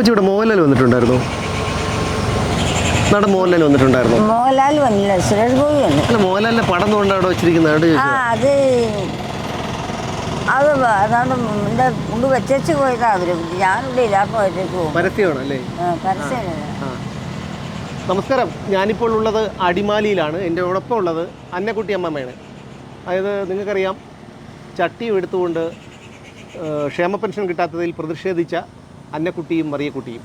അമ്മച്ചി ഇവിടെ മോഹൻലാൽ വന്നിട്ടുണ്ടായിരുന്നു. നടൻ മോഹൻലാൽ വന്നിട്ടുണ്ടായിരുന്നു. മോഹൻലാൽ വന്നില്ല സുരേഷ് ഗോപി വന്നു അല്ല മോഹൻലാലിന്റെ പടം കൊണ്ടാണ് അവിടെ വെച്ചിരിക്കുന്നത് ആ അത് അത് അതാണ് എന്റെ മുണ്ട് വെച്ചേച്ച് പോയതാ അവർ. ഞാനിവിടെ ഇല്ലാത്ത വെച്ചേക്ക് പോകും. പരസ്യമാണ് അല്ലേ പരസ്യമല്ല ആ നമസ്കാരം. ഞാനിപ്പോൾ ഉള്ളത് അടിമാലിയിലാണ്. എന്റെ ഒപ്പം ഉള്ളത് അന്നക്കുട്ടി അമ്മമ്മയാണ്. അതായത് നിങ്ങൾക്കറിയാം ചട്ടി എടുത്തുകൊണ്ട് ക്ഷേമ പെൻഷൻ കിട്ടാത്തതിൽ പ്രതിഷേധിച്ച അന്നക്കുട്ടിയും മറിയക്കുട്ടിയും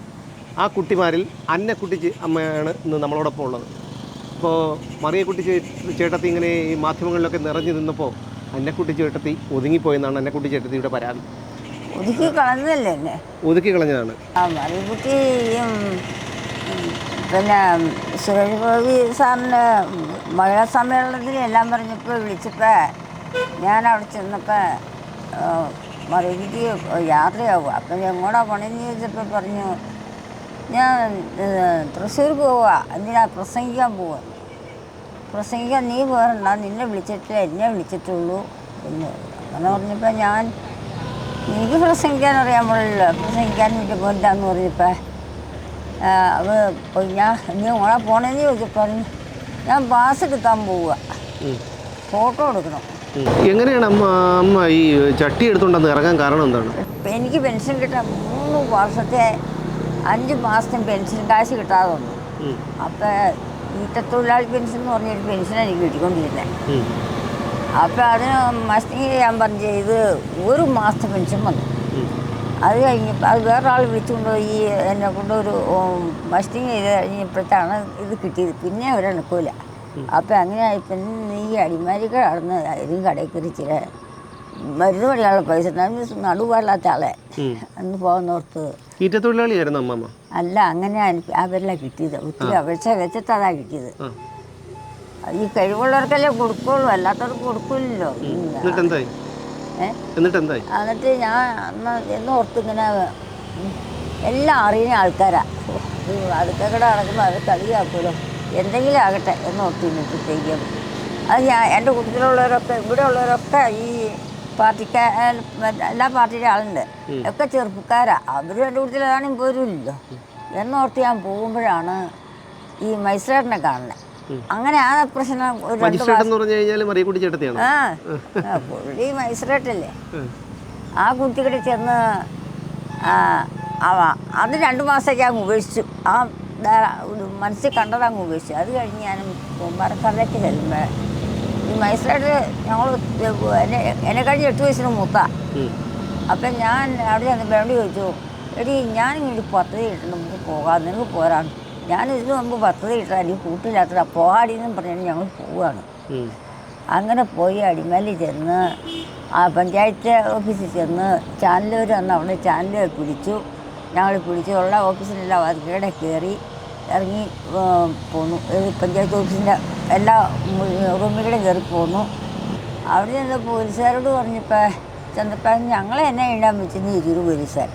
ആ കുട്ടിമാരിൽ അന്നക്കുട്ടി അമ്മയാണ് ഇന്ന് നമ്മളോടൊപ്പം ഉള്ളത്. ഇപ്പോൾ മറിയക്കുട്ടി ചേട്ടത്തി ഇങ്ങനെ ഈ മാധ്യമങ്ങളിലൊക്കെ നിറഞ്ഞു നിന്നപ്പോൾ അന്നക്കുട്ടി ചേട്ടത്തി ഒതുങ്ങിപ്പോയെന്നാണ് അന്നക്കുട്ടി ചേട്ടത്തിയുടെ പരാതി. ഒതുക്കി കളഞ്ഞതല്ലേ എന്നെ? ഒതുക്കി കളഞ്ഞതാണ്. ആ മറിയക്കുട്ടി പിന്നെ സുരേഷ് ഗോപി സാറിന്റെ മഹിളാ സമ്മേളനത്തിൽ എല്ലാം പറഞ്ഞപ്പോൾ വിളിച്ചപ്പോൾ ഞാൻ അവിടെ ചെന്നപ്പോൾ മറികുട്ടി യാത്രയാവുക അപ്പം എങ്ങോട്ടാ പണിയെന്ന് ചോദിച്ചപ്പോൾ പറഞ്ഞു ഞാൻ തൃശ്ശൂർ തൃശ്ശൂർക്ക് പോവുക എന്തിനാ പ്രസംഗിക്കാൻ പോവുക പ്രസംഗിക്കാൻ നീ പോരണ്ട. നിന്നെ വിളിച്ചിട്ടില്ല എന്നെ വിളിച്ചിട്ടുള്ളൂ. എന്ന് അങ്ങനെ പറഞ്ഞപ്പോൾ ഞാൻ എനിക്ക് പ്രസംഗിക്കാൻ അറിയാൻ പാടില്ല പ്രസംഗിക്കാൻ വേണ്ടി പോയിട്ടാന്ന് പറഞ്ഞപ്പോൾ അത് പോയി. ഞാൻ നീ ഓളെ പോണേന്ന് ചോദിച്ചപ്പോൾ ഞാൻ പാസ് എടുക്കാൻ പോവുക ഫോട്ടോ എടുക്കണം. എങ്ങനെയാണ് അമ്മ അമ്മ ഈ ചട്ടി എടുത്തുകൊണ്ടെന്ന് ഇറങ്ങാൻ കാരണം എന്താണ് എനിക്ക് പെൻഷൻ കിട്ടാൻ മൂന്ന് വർഷത്തെ അഞ്ച് മാസത്തെ പെൻഷൻ കാശ് കിട്ടാതെ വന്നു. അപ്പോൾ പെൻഷൻ എന്ന് പറഞ്ഞൊരു പെൻഷൻ എനിക്ക് കിട്ടിക്കൊണ്ടിരുന്നത്. അപ്പോൾ അതിന് മസ്റ്റിങ് ചെയ്യാൻ പറഞ്ഞ് ഇത് ഒരു മാസത്തെ പെൻഷൻ വന്നു. അത് കഴിഞ്ഞപ്പോൾ അത് വേറൊരാൾ ഈ എന്നെ കൊണ്ടൊരു മസ്റ്റിങ് ചെയ്ത് കഴിഞ്ഞപ്പോഴത്താണ് ഇത് കിട്ടിയത് പിന്നെ അവരെടുക്കൂല അങ്ങനെ അങ്ങനെയായപ്പോൾ നീ അടിമാലിക്ക് കടന്ന് ആരും കടയിൽ മരുന്ന് പണിയാനുള്ള പൈസ നടുവാളാത്ത ആളെ. അന്ന് പോകുന്നോർത്ത് ഈറ്റത്തൊഴിലാളിയായിരുന്നു അമ്മമ്മ അല്ല അങ്ങനെ അവരല്ല കിട്ടിയത്. ഒത്തിരി അപേക്ഷ വെച്ചിട്ട് അതാ കിട്ടിയത് ഈ കഴിവുള്ളവർക്കല്ലേ കൊടുക്കുള്ളൂ. അല്ലാത്തവർക്ക് കൊടുക്കില്ലല്ലോ. എന്നിട്ട് ഞാൻ അന്ന് എന്ന് ഓർത്ത് ഇങ്ങനെ എല്ലാം അറിയുന്ന ആൾക്കാരാ. അടുത്ത കട നടക്കുമ്പോൾ അത് കളിയാക്കുമല്ലോ എന്തെങ്കിലും ആകട്ടെ എന്ന് ചെയ്യും അത് ഞാൻ എന്റെ കുടുംബത്തിലുള്ളവരൊക്കെ ഇവിടെ ഉള്ളവരൊക്കെ ഈ പാർട്ടിക്ക എല്ലാ പാർട്ടിയുടെ ആളുണ്ട്. ഒക്കെ ചെറുപ്പക്കാരാ. അവരും എന്റെ കുടുംബത്തിലാണെങ്കിൽ പോരുമില്ലല്ലോ എന്നോർത്ത് ഞാൻ പോകുമ്പോഴാണ് ഈ മൈസ്രേട്ടനെ കാണുന്നത്. അങ്ങനെ ആ പ്രശ്നം ആ പുള്ളി മൈസൂരേട്ടല്ലേ? ആ കുട്ടിയുടെ ചെന്ന് അത് രണ്ട് മാസത്തേക്ക് അങ്ങ് ഉപേക്ഷിച്ചു. ആ മനസ്സിൽ കണ്ടത് ഉപയോഗിച്ചു അത് കഴിഞ്ഞ് ഞാൻ കുമ്പാറക്കടലേക്ക് ചെല്ലുമ്പോൾ ഈ മൈസൂരായിട്ട് ഞങ്ങൾ എന്നെ എന്നെ കഴിഞ്ഞ് എട്ട് വയസ്സിന് മൂത്ത. അപ്പം ഞാൻ അവിടെ ചെന്ന് വേണ്ടി ചോദിച്ചു എടി ഞാനിങ്ങനെ ഒരു പദ്ധതി ഇട്ടിട്ട് നമുക്ക് പോകാം നിനക്ക് പോരാണ്. ഞാൻ ഇതിന് മുമ്പ് പദ്ധതി ഇട്ടാൽ എനിക്ക് പോകാടി എന്നും പറഞ്ഞാൽ ഞങ്ങൾ പോവുകയാണ്. അങ്ങനെ പോയി അടിമലി ചെന്ന് ആ പഞ്ചായത്ത് ഓഫീസിൽ ചെന്ന് ചാനലൂർ വന്ന് അവിടെ ചാനലൂർ പിടിച്ചു. ഞങ്ങൾ പിടിച്ചുള്ള ഓഫീസിലെല്ലാം അതിലൂടെ കയറി ഇറങ്ങി പോന്നു. പഞ്ചായത്ത് ഓഫീസിന്റെ എല്ലാ റൂമിലൂടെ കയറി പോന്നു. അവിടെ നിന്ന് പോലീസുകാരോട് പറഞ്ഞപ്പോൾ ചെന്നപ്പോൾ ഞങ്ങളെ എന്നെ എഴുതാൻ വെച്ചെന്ന് ഇരുപത് പോലീസുകാർ.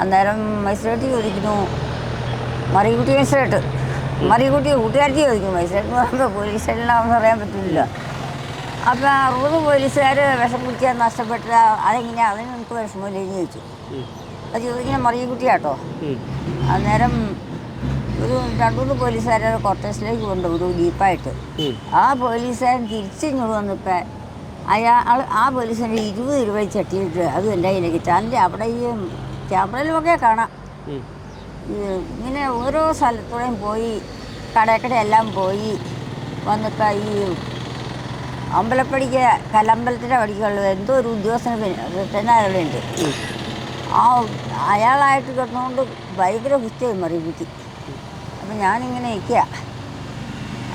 അന്നേരം മജിസ്ട്രേറ്റ് ചോദിക്കുന്നു. മറികുട്ടി മജിസ്ട്രേറ്റ് മറികുട്ടി കൂട്ടുകാരത്തി ചോദിക്കും മജിസ്ട്രേറ്റ് പറയുമ്പോൾ പോലീസ് സ്റ്റേഷനിലാണെന്ന് പറയാൻ പറ്റില്ല. അപ്പോൾ അറുപത് പോലീസുകാർ വിഷം കുടിക്കാൻ നഷ്ടപ്പെട്ട അതെങ്ങനെയാണ് അതിന് എനിക്ക് വിഷമമില്ലെന്ന് ചോദിച്ചു. അത് ചോദിക്കുന്ന മറിയക്കുട്ടിയാട്ടോ. അന്നേരം ഒരു രണ്ടുമൂന്ന് പോലീസുകാരെ ക്വാർട്ടേഴ്സിലേക്ക് കൊണ്ടുപോയി ഒരു ജീപ്പായിട്ട്. ആ പോലീസുകാരൻ തിരിച്ചിങ്ങോട്ട് വന്നപ്പോൾ അയാൾ ആ പോലീസിന്റെ ഇരുപത് രൂപ ചട്ടിയിട്ട് അതും എന്റെ കയ്യിലേക്ക് ചാനലിൽ അവിടെ ഈ ക്യാമറയിലുമൊക്കെ കാണാം. ഇങ്ങനെ ഓരോ സ്ഥലത്തൂടെയും പോയി കടക്കട എല്ലാം പോയി വന്നിട്ട് ഈ അമ്പലപ്പടിക്ക് കലമ്പലത്തിന്റെ പടിക്കുള്ള എന്തോ ഒരു ഉദ്യോഗസ്ഥന് റിട്ടേൺ അയാളുണ്ട് ആ അയാളായിട്ട് കിടന്നുകൊണ്ട് ഭയങ്കര കുറ്റമായി മറികുട്ടി. അപ്പം ഞാനിങ്ങനെ നിൽക്കുക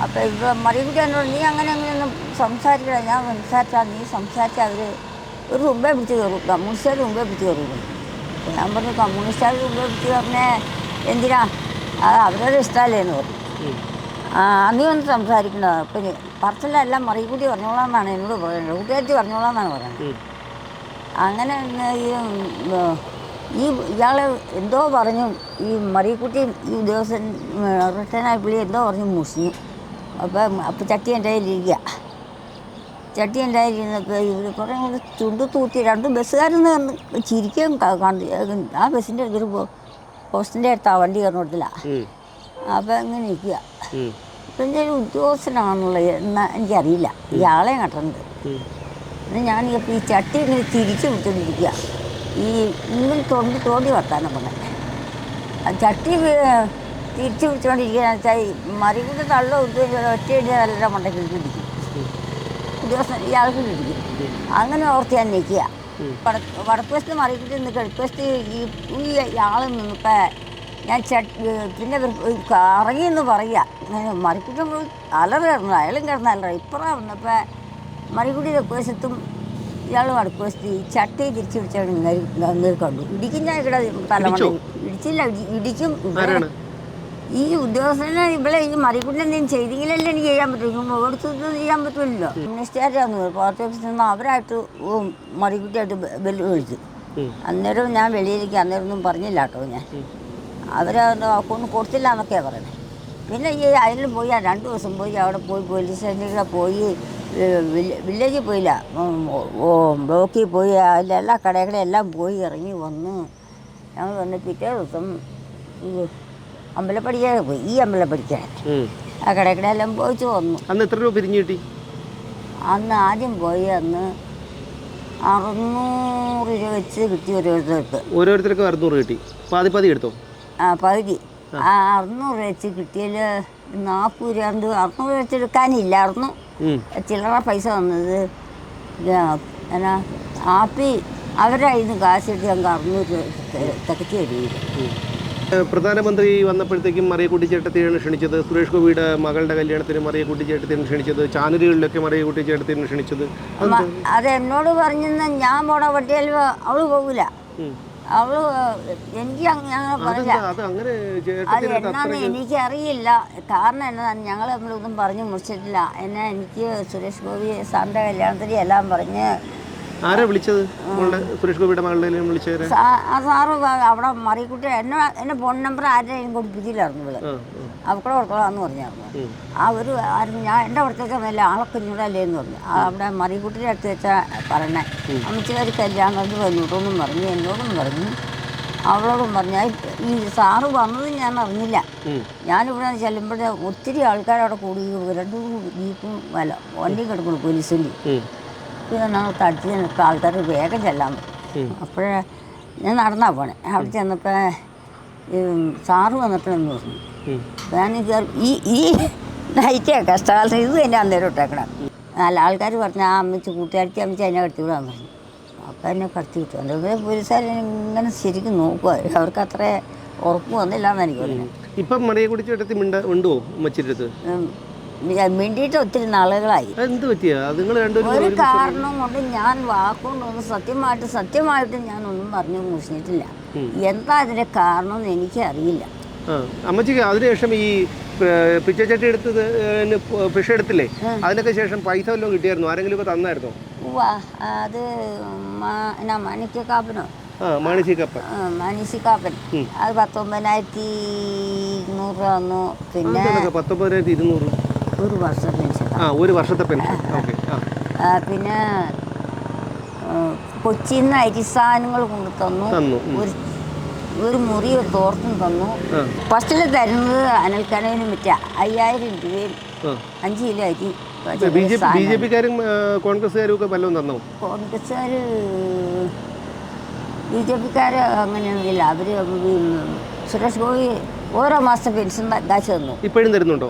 അപ്പോൾ ഇപ്പം മറികുട്ടി എന്നോട് നീ അങ്ങനെ അങ്ങനെയൊന്നും സംസാരിക്കണം ഞാൻ സംസാരിച്ചാൽ നീ സംസാരിച്ചാൽ അവർ ഒരു മുമ്പേ പിടിച്ച് കയറും. കമ്മ്യൂണിസ്റ്റുകാർ മുമ്പേ പിടിച്ച് കയറും. ഞാൻ പറഞ്ഞു കമ്മ്യൂണിസ്റ്റുകാർ മുമ്പേ പിടിച്ച് കയറണേ എന്തിനാ? അത് അവരുടെ ഇഷ്ടമല്ലേ എന്ന് പറഞ്ഞു. ആ നീ ഒന്ന് സംസാരിക്കണോ അപ്പം പറച്ചിലെല്ലാം മറികുട്ടി പറഞ്ഞോളാം എന്നാണ് എന്നോട് പറയുന്നത്. കൂട്ടുകാരി പറഞ്ഞോളാം എന്നാണ് പറയുന്നത്. അങ്ങനെ ഈ ഈ ഇയാൾ എന്തോ പറഞ്ഞു ഈ മറിയക്കുട്ടി ഈ ഉദ്യോഗസ്ഥൻ റിട്ടേണായ പുള്ളി എന്തോ പറഞ്ഞു മുഷിഞ്ഞു. അപ്പം അപ്പം ചട്ടി എന്റെ കയ്യിലിരിക്കുക ചട്ടി എന്റെ കയ്യിലിരുന്നപ്പോൾ ഇവർ കുറേ കൂടെ ചുണ്ട് തൂത്തി രണ്ട് ബസ്സുകാരെന്ന് ചിരിക്കുകയും ക- കണ്ട് ആ ബസ്സിന്റെ അടുത്തൊരു പോസ്റ്റിന്റെ അടുത്താണ് വണ്ടി കയറുന്ന കൊടുത്തില്ല അപ്പം ഇങ്ങനെ നിൽക്കുക ഇപ്പം എന്റെ ഒരു ഉദ്യോഗസ്ഥനാണെന്നുള്ളത് എന്നാൽ എനിക്കറിയില്ല ഇയാളെ കണ്ടിട്ടുണ്ട്. പിന്നെ ഞാൻ ഈ ചട്ടി ഇങ്ങനെ തിരിച്ചു വിട്ടുകൊണ്ടിരിക്കുക ഈ ഇങ്ങനെ തോണ്ടി തോണ്ടി വർത്താനം പറഞ്ഞത് ആ ചട്ടി തിരിച്ചു പിടിച്ചുകൊണ്ടിരിക്കുകയെന്ന് വെച്ചാൽ മറികൂട്ട് തള്ള ഒറ്റ നല്ല മണ്ടയ്ക്ക് ഇടിക്കും ദിവസം ഇയാൾക്ക് ഇടിക്കും അങ്ങനെ ഓർത്ത് ഞാൻ നിൽക്കുക വടക്ക് വശത്ത് മറികൂട്ടി നിന്ന് കിഴക്ക് വശത്ത് ഈ ഈ ആൾ നിന്നിപ്പോൾ ഞാൻ ചട്ടി പിന്നെ കറങ്ങി എന്ന് പറയുക ഇങ്ങനെ മറിക്കുട്ടി അലറ് കിടന്നു അയാളും കിടന്നു അലറ. ഇപ്പുറം വന്നപ്പോൾ തെക്ക് വശത്തും ഇയാൾ വടക്ക് വശത്ത് ഈ ചട്ടി തിരിച്ചു പിടിച്ചാണ് കണ്ടു. ഇടിക്കും ഞാൻ ഇവിടെ തലമുറ. ഇടിച്ചില്ല ഇടി- ഇടിക്കും. ഈ ഉദ്യോഗസ്ഥനെ ഇവിടെ ഈ മറികുടി എന്തെങ്കിലും ചെയ്തെങ്കിലല്ലേ എനിക്ക് ചെയ്യാൻ പറ്റും. മുഖത്ത് ചെയ്യാൻ പറ്റുമല്ലോ കമ്മ്യൂണിസ്റ്റുകാരാന്ന് പാർട്ടി ഓഫീസിൽ നിന്ന് അവരായിട്ട് മറികുട്ടിയായിട്ട് ബെല്ല് വിളിച്ചു. അന്നേരം ഞാൻ വെളിയിലേക്ക് അന്നേരം ഒന്നും പറഞ്ഞില്ല കേട്ടോ ഞാൻ. അവരെ അക്കൗണ്ട് കൊടുത്തില്ല എന്നൊക്കെയാണ് പറയുന്നത് പിന്നെ ഈ അതിലും പോയി രണ്ട് ദിവസം പോയി അവിടെ പോയി പോലീസ് സ്റ്റേഷനിലൊക്കെ പോയി വില്ല- വില്ലേജിൽ പോയില്ല. ബ്ലോക്കിൽ പോയി. അതിലെ എല്ലാ കടകളും എല്ലാം പോയി ഇറങ്ങി വന്ന് ഞങ്ങൾ വന്ന് പിറ്റേ ദിവസം അമ്പലപ്പടിക്കാൻ പോയി. ഈ അമ്പലപ്പടിക്കാൻ. ആ കടകളെല്ലാം പോയിച്ച് വന്നു. അന്ന് എത്ര രൂപ പിരിഞ്ഞു കിട്ടി? അന്ന് ആദ്യം പോയി അന്ന് അറുന്നൂറ് രൂപ വെച്ച് കിട്ടി ഓരോരുത്തർക്ക്. ഓരോരുത്തർക്ക് അറുന്നൂറ് കിട്ടി. പാതി പാതി എടുത്തോ? ആ പകുതി. ആ. അറുന്നൂറ് വെച്ച് കിട്ടിയാൽ നാൽപ്പത് രൂപ അറുന്നൂറ് വെച്ച് എടുക്കാനില്ലായിരുന്നു. ചില്ലറ പൈസ തന്നത്. എന്നാ ആപ്പി അവരുടെ കയ്യിൽ നിന്ന് കാശ് കിട്ടി ഞങ്ങൾക്ക് അറുന്നൂറ് തികച്ചു തരുകയില്ല പ്രധാനമന്ത്രി വന്നപ്പോഴത്തേക്കും മറിയക്കുട്ടി ചേട്ടത്തിയാണ് ക്ഷണിച്ചത്. സുരേഷ് ഗോപിയുടെ മകളുടെ കല്യാണത്തിന് മറിയക്കുട്ടി ചേട്ടത്തിയാണ് ക്ഷണിച്ചത്. ചാനലുകളിലൊക്കെ മറിയക്കുട്ടി ചേട്ടത്തിയാണ് ക്ഷണിച്ചത് അത് എന്നോട് പറഞ്ഞെന്ന് ഞാൻ പോണ പട്ടിയാലും അവൾ പോകില്ല ഉം. അവൾ എനിക്ക് അങ്ങ- അങ്ങനെ അതെന്താ? അത് എന്നാന്ന് എനിക്കറിയില്ല. കാരണം എന്നതാണ് ഞങ്ങൾ നമ്മളൊന്നും പറഞ്ഞു മുറിച്ചിട്ടില്ല. എന്നാ എനിക്ക് സുരേഷ് ഗോപി സാറിന്റെ കല്യാണത്തിന് എല്ലാം പറഞ്ഞ് ആരാ വിളിച്ചത്? മോളുടെ സുരേഷ് ഗോപിയുടെ മകളുടെ സാറ് അവിടെ മറിക്കുട്ടി എന്നെ എന്നെ ഫോൺ നമ്പർ ആരുടെയും കൊടുപ്പിച്ചില്ലായിരുന്നു ഇവിടെ. അവിടെ കൊടുക്കണമെന്ന് പറഞ്ഞായിരുന്നു. ഒരു ആരും ഞാൻ എന്റെ അടുത്തേക്ക് വന്നില്ല ആളൊക്കെ ഇങ്ങോട്ടല്ലേ എന്ന് പറഞ്ഞു അവിടെ മറിക്കുട്ടിയുടെ അടുത്ത് വെച്ചാൽ പറഞ്ഞേ അമ്മച്ചുകാർ കല്യാണത്തിന് വന്നിട്ടൊന്നും പറഞ്ഞു എന്നോടും പറഞ്ഞു. അവളോടും പറഞ്ഞു. ഈ സാറ് വന്നത് ഞാൻ അറിഞ്ഞില്ല. ഞാനിവിടെ ചെല്ലുമ്പോഴേ ഒത്തിരി ആൾക്കാർ അവിടെ കൂടി. രണ്ട് ജീപ്പും വല വണ്ടി കിടക്കുന്നു പോലീസിന്റെ. പിന്നെ ഞങ്ങൾ തടിച്ച് നിൽക്കുക ആൾക്കാർ വേഗം ചെല്ലാൻ. അപ്പോഴേ ഞാൻ നടന്നാ പോണേ. അവിടെ ചെന്നപ്പോൾ സാറ് വന്നിട്ടുണ്ടെന്ന് പറഞ്ഞു. കയറി ഈ ഈ നൈറ്റേ കഷ്ടകാലത്ത് ഇത് എന്റെ അന്നേരം ഇട്ടേക്കണം. നല്ല ആൾക്കാർ പറഞ്ഞു ആ അമ്മച്ച് കൂട്ടുകാരിക്ക് അമ്മച്ച് എന്നെ കടത്തി വിടാൻ പറഞ്ഞു. അപ്പം എന്നെ കടത്തി വിട്ടു. അതുപോലെ പോലീസുകാർ ഇങ്ങനെ ശരിക്കും നോക്കുക അവർക്ക് അത്ര ഉറപ്പ് വന്നില്ല എന്ന് എനിക്ക് പറഞ്ഞു ഇപ്പം മറിയെ കുടിച്ചിട്ട് മിണ്ട ഉണ്ടോ ഉമ്മച്ചിന്റെ അടുത്ത്? മിണ്ടിയിട്ട് ഒത്തിരി നാളുകളായി. എന്ത് പറ്റിയാ? നിങ്ങൾ ഒരു കാരണം കൊണ്ട് ഞാൻ വാക്കുകൊണ്ടൊന്നും സത്യമായിട്ട് സത്യമായിട്ട് ഞാൻ ഒന്നും പറഞ്ഞു മുഷിഞ്ഞിട്ടില്ല. എന്താ അതിന്റെ കാരണം എന്ന് എനിക്കറിയില്ല. അറിയില്ല അമ്മച്ചിക്ക് അതിനുശേഷം ഈ പിച്ചച്ചട്ടി എടുത്തത് പിഷ എടുത്തില്ലേ? അതിനൊക്കെ ശേഷം പൈസ വല്ലതും കിട്ടിയായിരുന്നു? ആരെങ്കിലും ഒക്കെ തന്നായിരുന്നോ അത് മാണിക്യക്കാപ്പനോ? മാനിശിക്കാപ്പൻ അത് പത്തൊമ്പതിനായിരത്തി ഇരുന്നൂറ് തന്നു. പിന്നെ പത്തൊമ്പതിനായിരത്തി ഇരുന്നൂറ്. ഒരു വർഷം പെൻഷൻ. ആ ഒരു വർഷത്തെ പെൻഷൻ. ഓക്കെ ആ. പിന്നെ കൊച്ചിയിൽ നിന്ന് അരി സാധനങ്ങൾ കൊണ്ട് തന്നു. ഒരു ഒരു മുറി തോർത്തും തന്നു. ഫസ്റ്റിൽ ഫസ്റ്റിൽ തരുന്നത് അനൽക്കനവിന് വിറ്റ അയ്യായിരം രൂപയും അഞ്ചു കിലോ അരി ബി ജെ പിക്കാരും കോൺഗ്രസ്സുകാരും ഒക്കെ വല്ലതും തന്നോ? കോൺഗ്രസ്സുകാർ ബി ജെ പിക്കാർ അങ്ങനെയൊന്നുമില്ല അവർ സുരേഷ് ഗോപി ഓരോ മാസം പെൻഷൻ കാശ് തന്നു. ഇപ്പോഴും തരുന്നുണ്ടോ?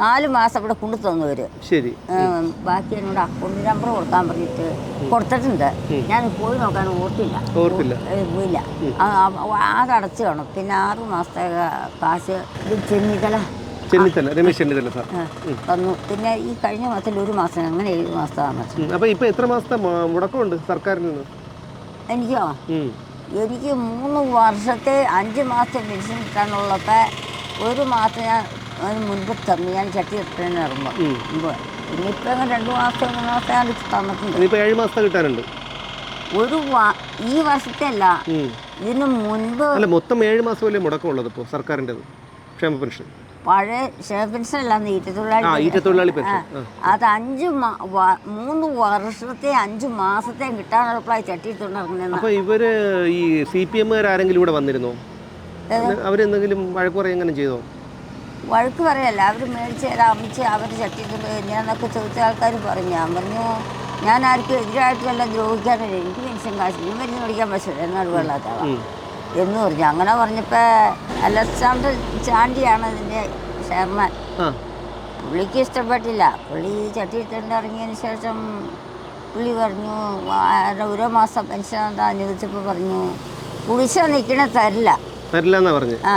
നാല് മാസം ഇവിടെ കൊണ്ടു തന്നു അവർ. ശരി. ബാക്കി എന്നോട് അക്കൗണ്ട് നമ്പർ കൊടുക്കാൻ പറഞ്ഞിട്ട് കൊടുത്തിട്ടുണ്ട്. ഞാൻ പോയി നോക്കാൻ ഓർത്തില്ല. ഓർത്തില്ല. ആകെ അടച്ചു കാണും. പിന്നെ ആറ് മാസത്തെ കാശ് ചെന്നിത്തല. ചെന്നിത്തല രമേശ് ചെന്നിത്തല സാർ. തന്നു. പിന്നെ ഈ കഴിഞ്ഞ മാസത്തിൽ ഒരു മാസം അങ്ങനെ ഏഴ് മാസത്തെ. അപ്പൊ ഇപ്പൊ എത്ര മാസത്തെ മുടക്കമുണ്ട് സർക്കാരിൽ നിന്ന്? എനിക്കോ? എനിക്ക് മൂന്ന് വർഷത്തെ അഞ്ച് മാസത്തെ പെൻഷൻ കിട്ടാനുള്ളപ്പോൾ ഒരു മാസം ഞാൻ അതിന് മുൻപ് തന്നു ഞാൻ ചട്ടി ഇട്ടിന് ഇറങ്ങുമ്പോൾ. മുമ്പ് ഇനിയിപ്പോൾ അങ്ങനെ രണ്ട് മാസം മൂന്ന് മാസം ഞാൻ തന്നിട്ടുണ്ട്. ഇനിയിപ്പോ ഏഴ് മാസത്തെ കിട്ടാനുണ്ട്. ഒരു ഈ വർഷത്തെ അല്ല. ഇതിന് മുൻപ് അല്ല മൊത്തം ഏഴ് മാസമല്ലേ മുടക്കമുള്ളത് ഇപ്പോൾ സർക്കാരിന്റെ ക്ഷേമ പെൻഷൻ. പഴയ ക്ഷേമ പെൻഷൻ. അല്ലാന്ന് ആ ഈറ്റത്തൊഴിലാളി അത് അഞ്ച് മൂന്ന് വർഷത്തെ അഞ്ച് മാസത്തെ കിട്ടാനുള്ളപ്പോഴായി ചട്ടി ഇട്ടുകൊണ്ടിറങ്ങുന്നതെന്ന് അപ്പൊ ഇവർ ഈ സി പി എമ്മുകാർ ആരെങ്കിലും ഇവിടെ വന്നിരുന്നോ? അവരെന്തെങ്കിലും വഴക്കുറയെങ്ങനെ ചെയ്തോ? വഴക്ക് പറയല്ല. അവർ മേടിച്ച് തരാം അമ്മിച്ച് അവർ ചട്ടി ഞാനൊക്കെ ചോദിച്ച ആൾക്കാർ പറഞ്ഞു ഞാൻ പറഞ്ഞു ഞാൻ ആർക്കും എതിരായിട്ട് വല്ല ദ്രോഹിക്കാനില്ല. എനിക്ക് പെൻഷൻ കാശ്. ഞാൻ മരുന്ന് മേടിക്കാൻ പറ്റില്ല എന്നാണ് വെള്ളാത്തവ. എന്ന് പറഞ്ഞു. അങ്ങനെ പറഞ്ഞപ്പോൾ അലക്സാണ്ടർ ചാണ്ടിയാണ് ഇതിന്റെ ചെയർമാൻ. പുള്ളിക്ക് ഇഷ്ടപ്പെട്ടില്ല. പുള്ളി ചട്ടിയിട്ടുണ്ട് ഇറങ്ങിയതിന് ശേഷം പുള്ളി പറഞ്ഞു "ആ, ഓരോ മാസം പെൻഷൻ എന്താ? ചോദിച്ചപ്പോൾ പറഞ്ഞു കുടിശ്ശ നിൽക്കണ തരില്ല. തരില്ല എന്നാ പറഞ്ഞു. ആ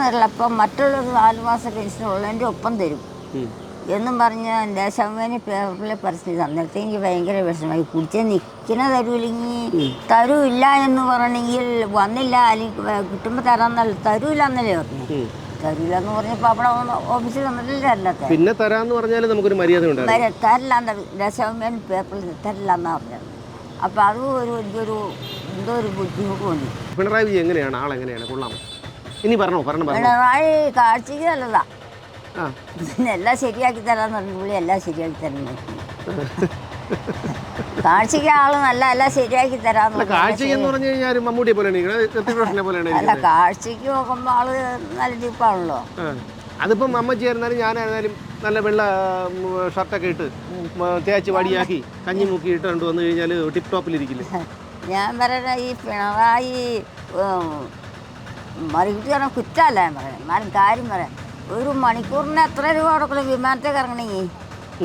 തരില്ല. അപ്പം നാല് മാസം പെൻഷൻ ഉള്ളതിന്റെ ഒപ്പം തരും. എന്നും എന്നും പറഞ്ഞ് ദേശാഭിമാനി പേപ്പറിൽ പരസ്യം അന്നേരത്തെ എനിക്ക് ഭയങ്കര വിഷമമായി. കുടിച്ച് നിൽക്കുന്ന തരൂല്ലെങ്കിൽ തരൂല്ല എന്ന് പറഞ്ഞെങ്കിൽ വന്നില്ല. അല്ലെങ്കിൽ കിട്ടുമ്പോൾ തരാന്നല്ല തരൂല്ല എന്നല്ലേ പറഞ്ഞു. ഉം. തരൂല്ല എന്ന് പറഞ്ഞപ്പോൾ അവിടെ ഓഫീസിൽ തന്നിട്ടില്ല പിന്നെ തരാന്ന് പറഞ്ഞാൽ നമുക്കൊരു മര്യാദ ഉണ്ട് തരില്ല എന്ന് ദേശാഭിമാനി പേപ്പറിൽ തരില്ല എന്നാണ് പറഞ്ഞത്. അപ്പോൾ അത് ഒരു വലിയൊരു എന്തോ ഒരു ബുദ്ധിമുട്ട് തോന്നി. പിണറായി വിജയൻ എങ്ങനെയാണ്? ആളെങ്ങനെയാണ് കൊള്ളാം. ഇനി പറഞ്ഞോ പറഞ്ഞു പറഞ്ഞു. പിണറായി കാഴ്ചയ്ക്ക് നല്ലതാ. ആ. പിന്നെ എല്ലാം ശരിയാക്കി തരാന്ന് പറഞ്ഞു പുള്ളി എല്ലാം ശരിയാക്കി തരുന്നു കാഴ്ചയ്ക്ക് ആൾ നല്ല എല്ലാം ശരിയാക്കി തരാന്ന് അല്ല പറഞ്ഞു. എന്ന് പറഞ്ഞു കഴിഞ്ഞാൽ മമ്മൂട്ടിയെ പോലെയാണ് ഇരിക്കുന്നത് ഋത്തിക് പോലെയാണ് അല്ല ഇരിക്കുന്നത്? കാഴ്ചയ്ക്ക് നോക്കുമ്പോൾ ആൾ നല്ല ടിപ്പാണല്ലോ ആ. അതിപ്പം അമ്മച്ചി ആയിരുന്നാലും ഞാനായിരുന്നാലും നല്ല വെള്ള ഷർട്ടൊക്കെ ഇട്ട് തേച്ച് വടിയാക്കി കഞ്ഞി മുക്കി ഇട്ട് കൊണ്ട് വന്നു കഴിഞ്ഞാൽ ടിപ്പ് ടോപ്പിലിരിക്കില്ലേ ഞാൻ പറയുന്ന ഈ പിണറായി മറികിട്ട് പറഞ്ഞ കുറ്റമല്ല ഞാൻ പറയുന്നത് എന്നാലും കാര്യം പറയാം. ഒരു മണിക്കൂറിന് എത്ര രൂപ കൊടുക്കണം? വിമാനത്തിൽ ഇറങ്ങണമെങ്കിൽ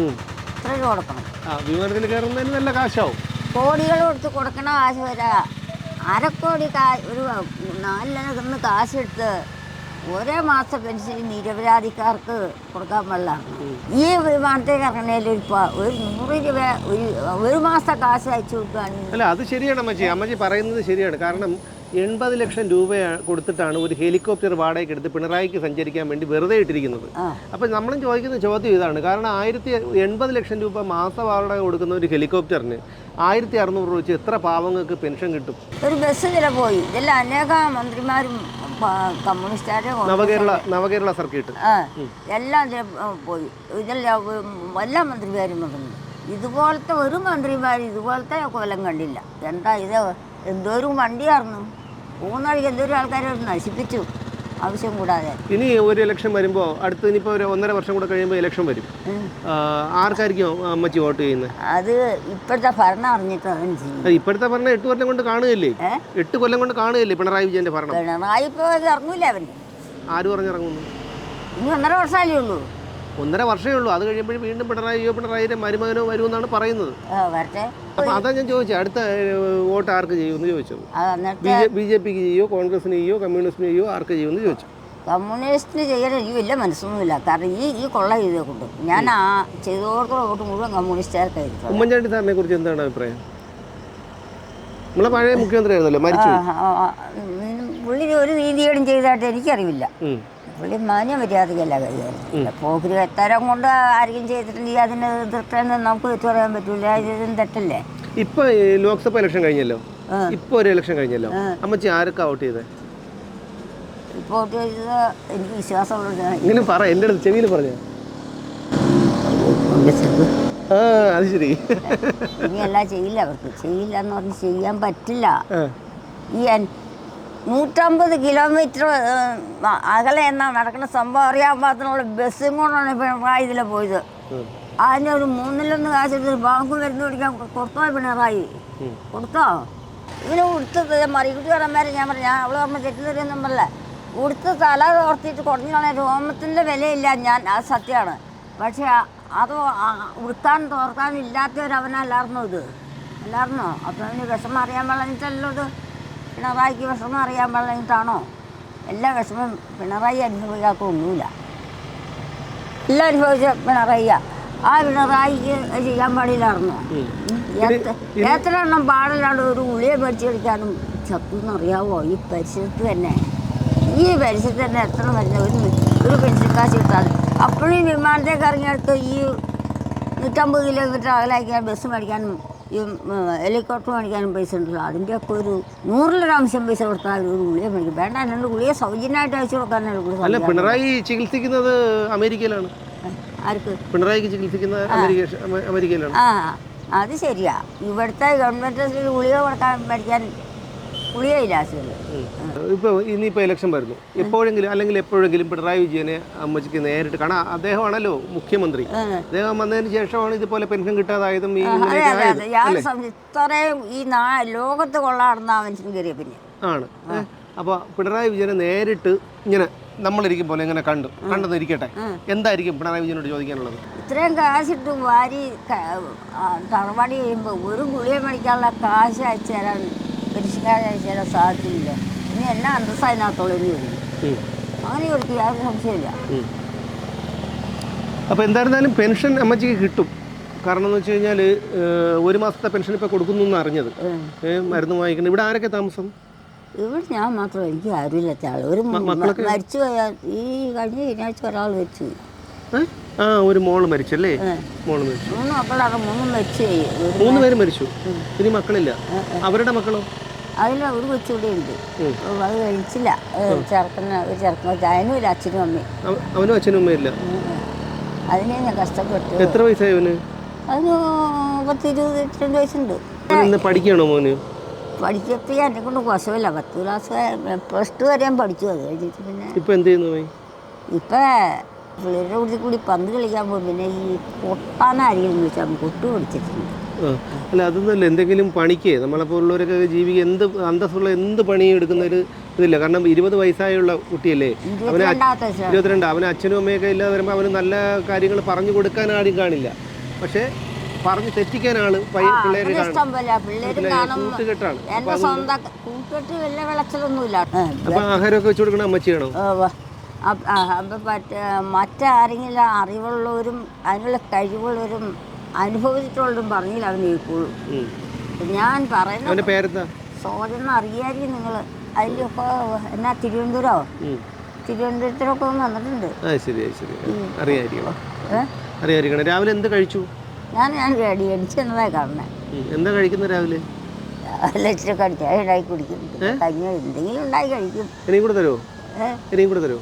ഉം. എത്ര രൂപ കൊടുക്കണം? വിമാനത്തിൽ കയറുന്നതിന് നല്ല കാശാവും. കോടികൾ കൊടുത്ത് കൊടുക്കണ കാശ് വരാ. അരക്കോടി കാ ഒരു നാലിലൊന്ന് കാശെടുത്ത് ഒരേ മാസം പെൻഷൻ നിരപരാധിക്കാർക്ക് കൊടുക്കാൻ പാടില്ലാണ് ഈ വിമാനത്തേക്ക് ഇറങ്ങണേൽ ഒരു നൂറ് രൂപ ഒരു ഒരു മാസം കാശ് അയച്ചു കൊടുക്കുകയാണെങ്കിൽ അല്ല അത് ശരിയാണ് അമ്മച്ചി. അമ്മച്ചി പറയുന്നത് ശരിയാണ്. കാരണം എൺപത് ലക്ഷം രൂപ കൊടുത്തിട്ടാണ് ഒരു ഹെലികോപ്റ്റർ വാടകയ്ക്ക് എടുത്ത് പിണറായിക്ക് സഞ്ചരിക്കാൻ വേണ്ടി വെറുതെ ഇട്ടിരിക്കുന്നത്. ആ. അപ്പം നമ്മളും ചോദിക്കുന്ന ചോദ്യം ഇതാണ്. കാരണം ആയിരത്തി എൺപത് ലക്ഷം രൂപ മാസ വാടക കൊടുക്കുന്ന ഒരു ഹെലികോപ്റ്ററിന് ആയിരത്തി അറുന്നൂറ് രൂപ വെച്ച് എത്ര പാവങ്ങൾക്ക് പെൻഷൻ കിട്ടും? ഒരു ബസ് ചില പോയി. ഇതെല്ലാം അനേക മന്ത്രിമാരും കമ്മ്യൂണിസ്റ്റുകാരെ നവകേരള നവകേരള സർക്കിട്ട്. ആ എല്ലാം പോയി. ഇതെല്ലാം എല്ലാ മന്ത്രിമാരും വന്നു. ഇതുപോലത്തെ ഒരു മന്ത്രിമാർ ഇതുപോലത്തെ കൊലം കണ്ടില്ല. എന്താ ഇത്? എന്തോരും വണ്ടിയായിരുന്നു എന്തോ ഒരു ആൾക്കാരെ നശിപ്പിച്ചു. ആവശ്യം കൂടാതെ. ഇനി ഒരു ഇലക്ഷൻ വരുമ്പോൾ അടുത്ത് ഇനിയിപ്പോൾ ഒരു ഒന്നര വർഷം കൂടെ കഴിയുമ്പോൾ ഇലക്ഷൻ വരും. ആർക്കായിരിക്കും അമ്മച്ചി വോട്ട് ചെയ്യുന്നത്? അത് ഇപ്പോഴത്തെ ഭരണം അറിഞ്ഞിട്ട് ഇപ്പോഴത്തെ ഭരണം എട്ട് കൊല്ലം കൊണ്ട് കാണുകയല്ലേ? എട്ട് കൊല്ലം കൊണ്ട് കാണുകയല്ലേ പിണറായി വിജയന്റെ ഭരണം? പിണറായി ഇപ്പോൾ ഇറങ്ങൂല അവൻ ആര് പറഞ്ഞിറങ്ങുന്നു ഇനി ഒന്നര വർഷമല്ലേ ഉള്ളൂ. ഒന്നര വർഷമേ ഉള്ളൂ. അത് കഴിയുമ്പോഴും വീണ്ടും പിണറായിയോ പിണറായിയുടെ മരുമകനോ വരുമെന്നാണ് പറയുന്നത്. വരട്ടെ. അപ്പോൾ അതാ ഞാൻ ചോദിച്ചത് അടുത്ത വോട്ട് ആർക്ക് ചെയ്യുമെന്ന് ചോദിച്ചത്? ബി ജെ പിക്ക് ചെയ്യോ കോൺഗ്രസിന് ചെയ്യോ കമ്മ്യൂണിസ്റ്റിന് ചെയ്യോ ആർക്ക് ചെയ്യുമെന്ന് ചോദിച്ചു. കമ്മ്യൂണിസ്റ്റിന് ചെയ്യാൻ എനിക്ക് വലിയ മനസ്സൊന്നുമില്ല. കാരണം ഈ ഈ കൊള്ള ചെയ്തേ കൊണ്ട്. ഞാൻ ആ ചെയ്തോർക്കുള്ള വോട്ട് മുഴുവൻ കമ്മ്യൂണിസ്റ്റുകാർക്കായിരിക്കും ഉമ്മൻചാണ്ടി സാറിനെ കുറിച്ച് എന്താണ് അഭിപ്രായം? നമ്മളെ പഴയ മുഖ്യമന്ത്രി ആയിരുന്നല്ലോ മരിച്ചു പുള്ളി ഒരു നീതികേടും ചെയ്തതായിട്ട് എനിക്കറിവില്ല. പുള്ളി മാന്യ മര്യാദയ്ക്കല്ല കൈകാര്യം പോക്കിരി എത്തരം കൊണ്ട് ആരെങ്കിലും ചെയ്തിട്ടുണ്ടെങ്കിൽ അതിന് എതിർക്കാന്ന് നമുക്ക് വെച്ച് പറയാൻ പറ്റൂല. ഇതും തെറ്റല്ലേ? ഇപ്പൊ ലോക്സഭ ഇലക്ഷൻ കഴിഞ്ഞല്ലോ. ഇപ്പൊ ഒരു ഇലക്ഷൻ കഴിഞ്ഞല്ലോ? അമ്മച്ചി ആരൊക്കെ വോട്ട് ചെയ്തേ? വോട്ട് ചെയ്തത് എനിക്ക് വിശ്വാസമുള്ള പറ എന്റെ അടുത്ത് ചെവിയിൽ പറഞ്ഞു? ആ അത് ശരി. ഇനി എല്ലാം ചെയ്യില്ല അവർക്ക്. ചെയ്യില്ല എന്ന് പറഞ്ഞ് ചെയ്യാൻ പറ്റില്ല. ഈ നൂറ്റമ്പത് കിലോമീറ്റർ അകലെ എന്നാ നടക്കുന്ന സംഭവം അറിയാൻ പാത്രമുള്ള ബസ്സും കൊണ്ടാണ് പിണറായി ഇതിലെ പോയത്. അതിന് ഒരു മൂന്നിലൊന്ന് കാശെടുത്ത് ബാങ്ക് മരുന്ന് പിടിക്കാൻ കൊടുത്തോ പിണറായി. കൊടുത്തോ? ഇവന് കൊടുത്തത് മറികുട്ടി പറഞ്ഞമാരെ ഞാൻ പറഞ്ഞു ഞാൻ അവൾ പറഞ്ഞ തെറ്റിദ്ധരിയൊന്നും പറയല്ല. കൊടുത്ത് തല തോർത്തിട്ട് കുറഞ്ഞാണ് രോമത്തിന്റെ വിലയില്ല ഞാൻ അത് സത്യമാണ്. പക്ഷേ അത് ഉടുത്താൻ തോർക്കാൻ ഇല്ലാത്തവരവനല്ലായിരുന്നോ ഇത്? അല്ലായിരുന്നോ? അപ്പം അവന് വിഷമം അറിയാൻ പാടില്ലല്ലോ ഇത്? പിണറായിക്ക് വിഷമം അറിയാൻ പറഞ്ഞിട്ടാണോ? എല്ലാ വിഷമം പിണറായി അനുഭവിക്കാത്ത ഒന്നുമില്ല. എല്ലാം അനുഭവിച്ച പിണറായിയാ. ആ പിണറായിക്ക് ചെയ്യാൻ പാടില്ലായിരുന്നു? എത്ര- എണ്ണം പാടില്ലാണ്ട് ഒരു ഉള്ളിയെ മേടിച്ച് കളിക്കാനും ചത്തു അറിയാവോ ഈ പരിസരത്ത് തന്നെ. ഈ പരിസരത്ത് തന്നെ എത്ര മരുന്ന് ഒരു ഒരു പെൻഷൻ കാശ് കിട്ടാതെ അപ്പോഴും ഈ വിമാനത്തേക്ക് ഇറങ്ങിയെടുത്ത് ഈ നൂറ്റമ്പത് കിലോമീറ്റർ അകലാക്കിയാൽ ബസ് മേടിക്കാനും ഈ ഹെലികോപ്റ്റർ മേടിക്കാനും പൈസ ഉണ്ടല്ലോ. അതിന്റെയൊക്കെ ഒരു നൂറിലൊരാംശം പൈസ കൊടുത്താൽ ഒരു ഗുളിക മേടിക്കും. വേണ്ട രണ്ട് ഗുളിക സൗജന്യമായിട്ട് അയച്ചു കൊടുക്കാനാണ് ഗുളിക അല്ല പിണറായി ചികിത്സിക്കുന്നത് അമേരിക്കയിലാണ്. ആർക്ക്? പിണറായിക്ക് ചികിത്സിക്കുന്നത് അമേരിക്ക അമേരിക്കയിലാണ്. ആ അത് ശരിയാ. ഇവിടുത്തെ ഗവൺമെന്റ് ഗുളിക കൊടുക്കാൻ മേടിക്കാൻ ഇപ്പോൾ ഇനിയിപ്പോൾ ഇലക്ഷൻ വരുന്നു. എപ്പോഴെങ്കിലും അല്ലെങ്കിൽ എപ്പോഴെങ്കിലും പിണറായി വിജയനെ അമ്മച്ചിക്ക് നേരിട്ട് കാണാം. അദ്ദേഹമാണല്ലോ മുഖ്യമന്ത്രി. അദ്ദേഹം വന്നതിന് ശേഷമാണ് ഇതുപോലെ പെൻഷൻ കിട്ടാതായതും ഈ ഇത്രയും ഈ ലോകത്ത് കൊള്ളാടുന്ന ആ മനുഷ്യൻ കയറിയ പിന്നെ. ആണ്. അപ്പോൾ പിണറായി വിജയനെ നേരിട്ട് ഇങ്ങനെ നമ്മളിരിക്കും പോലെ ഇങ്ങനെ കണ്ടു. കണ്ടെന്ന് ഇരിക്കട്ടെ എന്തായിരിക്കും പിണറായി വിജയനോട് ചോദിക്കാനുള്ളത്? ഇത്രയും കാശിട്ട് വാരി തറവാടി ചെയ്യുമ്പോൾ ഒരു ഗുളിയ മേടിക്കാനുള്ള കാശ് അയച്ചു തരാൻ തരാൻ സാധിക്കില്ല. ഇനി എല്ലാം അന്തസ്സ് അതിനകത്തുള്ളൂ എന്ന് ചോദിക്കും ഉം. അങ്ങനെ യാതൊരു സംശയമില്ല. അപ്പോൾ എന്തായിരുന്നാലും പെൻഷൻ അമ്മച്ചിക്ക് കിട്ടും. കാരണം എന്ന് വെച്ച് കഴിഞ്ഞാൽ ഒരു മാസത്തെ പെൻഷൻ ഇപ്പോൾ കൊടുക്കുന്നു എന്ന് അറിഞ്ഞത്. മരുന്ന് വാങ്ങിക്കുന്നത് ഇവിടെ ആരൊക്കെ താമസം? ഇവിടെ ഞാൻ മാത്രം എനിക്ക് ആരുമില്ലാത്ത ആൾ ഒരു മരിച്ചു പോയാൽ ഈ കഴിഞ്ഞ ശനിയാഴ്ച ഒരാൾ മരിച്ചു? ആ ഒരു മോൾ മരിച്ചല്ലേ. മോൾ മരിച്ചു. മൂന്ന് മക്കളാണ് മൂന്നും മരിച്ചു. മൂന്ന് പേര് മരിച്ചു. ഇനി മക്കളില്ല. അവരുടെ മക്കളോ? അതിൽ ഒരു കൊച്ചുകൂടി ഉണ്ട്. അത് കഴിച്ചില്ല. ചെറുക്കന് ഒരു ചെറുക്കൻ അതിനും ഒരു അച്ഛനും അമ്മയും. അവനും അച്ഛനും അമ്മയില്ല. അതിനെ ഞാൻ കഷ്ടപ്പെട്ടു. എത്ര വയസ്സായി അവന്? അതിന് പത്ത് ഇരുപത് ഇരുപത്തിരണ്ട് വയസ്സുണ്ട് പഠിക്കണോ മോന്? പഠിക്കപ്പോൾ എന്നെ കൊണ്ട് കുശമില്ല പത്ത് ക്ലാസ് പ്ലസ് ടു വരെ ഞാൻ പഠിച്ചു. അത് കഴിഞ്ഞിട്ട് പിന്നെ ഇപ്പൊ എന്ത് ചെയ്യുന്നു ഇപ്പം പിള്ളേരുടെ കൂടി കൂടി പന്ത് കളിക്കാൻ പോകും പിന്നെ ഈ കൊട്ടാനാരെങ്കിലും വെച്ചാൽ കൊട്ടു പിടിച്ചിട്ടുണ്ട്. അല്ല അതൊന്നുമല്ല. എന്തെങ്കിലും പണിക്ക് നമ്മളെപ്പോലുള്ളവരൊക്കെ ജീവിക്കുക എന്ത് അന്തസ്സുള്ള എന്ത് പണിയും എടുക്കുന്ന ഒരു ഇതില്ല. കാരണം ഇരുപത് വയസ്സായുള്ള കുട്ടിയല്ലേ? അവന്. ഇരുപത്തിരണ്ട്. അവന് അച്ഛനും അമ്മയൊക്കെ ഇല്ലാതെ വരുമ്പോൾ അവന് നല്ല കാര്യങ്ങൾ പറഞ്ഞു കൊടുക്കാൻ ആരും കാണില്ല. പക്ഷേ പറഞ്ഞ് തെറ്റിക്കാനാണ് ആൾ പൈ കാണും. ഇഷ്ടം പോലെ കൂട്ടുകെട്ടാണ്. അപ്പൊ ആഹാരമൊക്കെ വെച്ചു കൊടുക്കണം അമ്മച്ചിയാണോ? അപ്പ- മറ്റാരെങ്കിലും അറിവുള്ളവരും അതിനുള്ള കഴിവുള്ളവരും അനുഭവിച്ചിട്ടുള്ളവരും പറഞ്ഞില്ല അവൻ കേൾക്കുള്ളൂ ഉം. ഞാൻ പറയുന്ന അറിയാതെ സോജന അറിയായിരിക്കും നിങ്ങൾ അതിലൊക്കെ എന്നാ തിരുവനന്തപുരമോ. തിരുവനന്തപുരത്തിലൊക്കെ വന്നിട്ടുണ്ട്. അറിയായിരിക്കണം. രാവിലെ എന്ത് കഴിച്ചു? ഞാൻ ഞാൻ റെഡി അടിച്ചു എന്നതായി കാണുന്നത് എന്താ കഴിക്കുന്നത് രാവിലെ? ഇച്ചിരി കടിച്ചാൽ ഉണ്ടാക്കി കുടിക്കും. കഞ്ഞി എന്തെങ്കിലും ഉണ്ടായി കഴിക്കും. ഇനിയും കൂടെ തരുമോ? ഇനിയും കൂടെ തരുമോ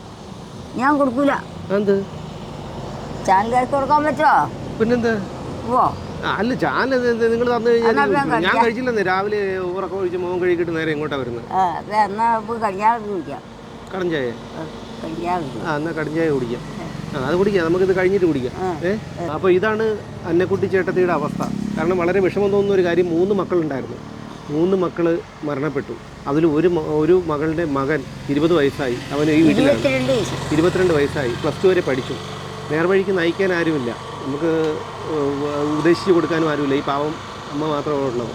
ഞാൻ കൊടുക്കൂല. എന്ത് ചാനലേക്ക് കൊടുക്കാൻ പറ്റുമോ പിന്നെന്താ? ഓ അല്ല ചാൻ നിങ്ങൾ തന്നു കഴിഞ്ഞാൽ ഞാൻ കഴിച്ചില്ലെന്നേ. രാവിലെ ഉറക്കം ഒഴിച്ച് മോൻ കഴിക്കിട്ട് നേരെ ഇങ്ങോട്ടാ വരുന്നത് ആ, എന്നാ കുടിക്കാം. കടഞ്ചായ? കുടിക്കാം. ആ എന്നാൽ കടഞ്ചായ കുടിക്കാം. ആ അത് കുടിക്കാം. നമുക്കിത് കഴിഞ്ഞിട്ട് കുടിക്കാം. ഏ? അപ്പോൾ ഇതാണ് അന്നക്കുട്ടി ചേട്ടത്തിയുടെ അവസ്ഥ. കാരണം വളരെ വിഷമം തോന്നുന്ന ഒരു കാര്യം മൂന്ന് മക്കളുണ്ടായിരുന്നു. മൂന്ന് മക്കൾ മരണപ്പെട്ടു. അതിൽ ഒരു ഒരു മകളുടെ മകൻ ഇരുപത് വയസ്സായി. അവൻ ഈ വീട്ടിലാണ്. ഇരുപത്തിരണ്ട് വയസ്സായി. പ്ലസ് ടു വരെ പഠിച്ചു. നേർവഴിക്ക് നയിക്കാൻ ആരുമില്ല. നമുക്ക് ഉദ്ദേശിച്ച് ഉപദേശിച്ച് കൊടുക്കാനും ആരുമില്ല. ഈ പാവം അമ്മ മാത്രമേ ഉള്ളത്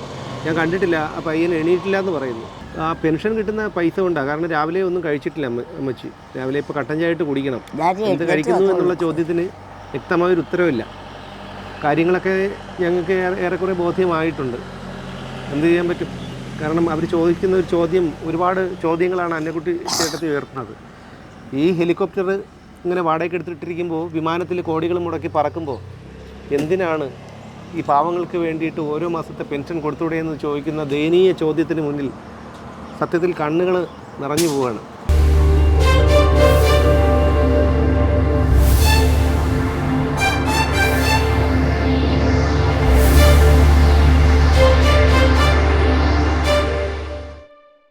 ഞാൻ കണ്ടിട്ടില്ല. ആ പയ്യൻ എണീറ്റില്ല എന്ന് പറയുന്നു. ആ പെൻഷൻ കിട്ടുന്ന പൈസ കൊണ്ടാണ് കാരണം രാവിലെ ഒന്നും കഴിച്ചിട്ടില്ല അമ്മ അമ്മച്ചി. രാവിലെ ഇപ്പോൾ കട്ടൻ ചായയിട്ട് കുടിക്കണം. എന്ത് കഴിക്കുന്നു എന്നുള്ള ചോദ്യത്തിന് വ്യക്തമായൊരു ഉത്തരവില്ല. കാര്യങ്ങളൊക്കെ ഞങ്ങൾക്ക് ഏറെ- ഏറെക്കുറെ ബോധ്യമായിട്ടുണ്ട്. എന്ത് ചെയ്യാൻ പറ്റും? കാരണം അവർ ചോദിക്കുന്ന ഒരു ചോദ്യം ഒരുപാട് ചോദ്യങ്ങളാണ് അന്നക്കുട്ടി ചേട്ടത്തിൽ ഉയർത്തുന്നത്. ഈ ഹെലികോപ്റ്റർ ഇങ്ങനെ വാടകയ്ക്ക് എടുത്തിട്ടിരിക്കുമ്പോൾ വിമാനത്തിൽ കോടികൾ മുടക്കി പറക്കുമ്പോൾ എന്തിനാണ് ഈ പാവങ്ങൾക്ക് വേണ്ടിയിട്ട് ഓരോ മാസത്തെ പെൻഷൻ കൊടുത്തൂടെ എന്ന് ചോദിക്കുന്ന ദയനീയ ചോദ്യത്തിന് മുന്നിൽ സത്യത്തിൽ കണ്ണുകൾ നിറഞ്ഞു പോവുകയാണ്.